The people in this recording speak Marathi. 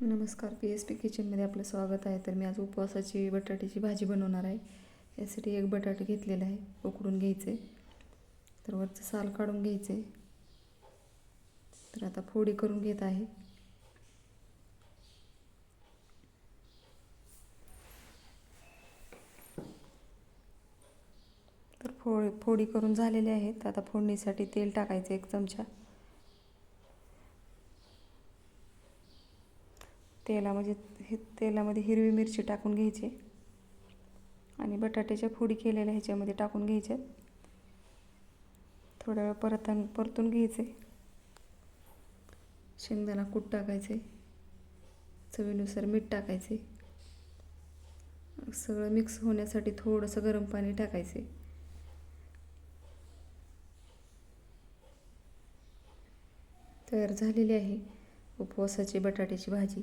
नमस्कार पी एस पी किचनमध्ये आपलं स्वागत आहे. तर मी आज उपवासाची बटाट्याची भाजी बनवणार आहे. यासाठी एक बटाटे घेतलेला आहे उकडून घ्यायचे. तर वरचं साल काढून घ्यायचे. तर आता फोडी करून घेत आहे. तर फोड फोडी करून झालेले आहेत. आता फोडणीसाठी तेल टाकायचं एक चमचा. तेलामध्ये हे तेलामध्ये हिरवी मिरची टाकून घ्यायची. आणि बटाट्याच्या फोडी केलेल्या ह्याच्यामध्ये टाकून घ्यायच्या थोड्या वेळ परत परतून घ्यायचे. शेंगदाणा कूट टाकायचे. चवीनुसार मीठ टाकायचे. सगळं मिक्स होण्यासाठी थोडंसं गरम पाणी टाकायचे. तयार झालेली आहे उपवासाची बटाट्याची भाजी.